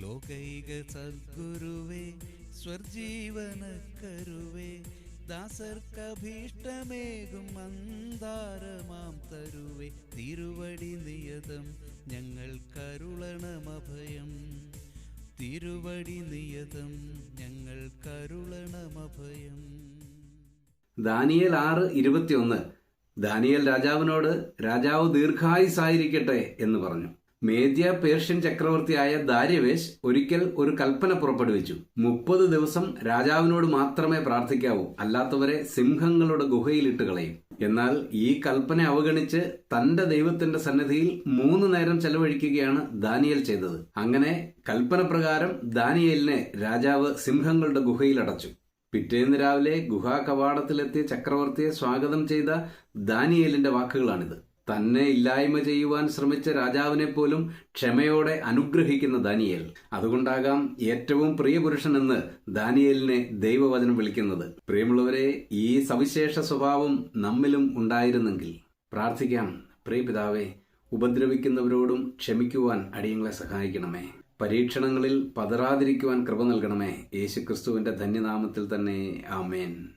ലോകൈക സദ്ഗുരുവേ സ്വർജീവനക്കരുവേ ദാസർക്കഭീഷ്ടമേകും മന്ദാരമാം തരുവേ. തിരുവടി നിയതം ഞങ്ങൾ കരുളണമഭയം തിരുവടി നിയതം ഞങ്ങൾ കരുളണമഭയം ദാനിയൽ ആറ് ഇരുപത്തിയൊന്ന്. ദാനിയൽ രാജാവിനോട് രാജാവ് ദീർഘായുസായിരിക്കട്ടെ എന്ന് പറഞ്ഞു. മേദ്യ പേർഷ്യൻ ചക്രവർത്തിയായ ദാര്യവേശ് ഒരിക്കൽ ഒരു കൽപ്പന പുറപ്പെടുവിച്ചു. മുപ്പത് ദിവസം രാജാവിനോട് മാത്രമേ പ്രാർത്ഥിക്കാവൂ അല്ലാത്തവരെ സിംഹങ്ങളുടെ ഗുഹയിലിട്ട് കളയും. എന്നാൽ ഈ കൽപ്പന അവഗണിച്ച് തന്റെ ദൈവത്തിന്റെ സന്നിധിയിൽ മൂന്ന് നേരം ചെലവഴിക്കുകയാണ് ദാനിയൽ ചെയ്തത്. അങ്ങനെ കൽപ്പന പ്രകാരം ദാനിയലിനെ രാജാവ് സിംഹങ്ങളുടെ ഗുഹയിൽ അടച്ചു. പിറ്റേന്ന് രാവിലെ ഗുഹാ കവാടത്തിലെത്തിയ ചക്രവർത്തിയെ സ്വാഗതം ചെയ്ത ദാനിയേലിന്റെ വാക്കുകളാണിത്. തന്നെ ഇല്ലായ്മ ചെയ്യുവാൻ ശ്രമിച്ച രാജാവിനെ പോലും ക്ഷമയോടെ അനുഗ്രഹിക്കുന്ന ദാനിയേൽ. അതുകൊണ്ടാകാം ഏറ്റവും പ്രിയപുരുഷൻ എന്ന് ദാനിയേലിനെ ദൈവവചനം വിളിക്കുന്നത്. പ്രിയമുള്ളവരെ ഈ സവിശേഷ സ്വഭാവം നമ്മിലും ഉണ്ടായിരുന്നെങ്കിൽ പ്രാർത്ഥിക്കാം. പ്രിയ പിതാവേ ഉപദ്രവിക്കുന്നവരോടും ക്ഷമിക്കുവാൻ അടിയങ്ങളെ സഹായിക്കണമേ. പരീക്ഷണങ്ങളിൽ പതറാതിരിക്കുവാൻ കൃപ നൽകണമേ. യേശുക്രിസ്തുവിന്റെ ധന്യനാമത്തിൽ തന്നെ ആമേൻ.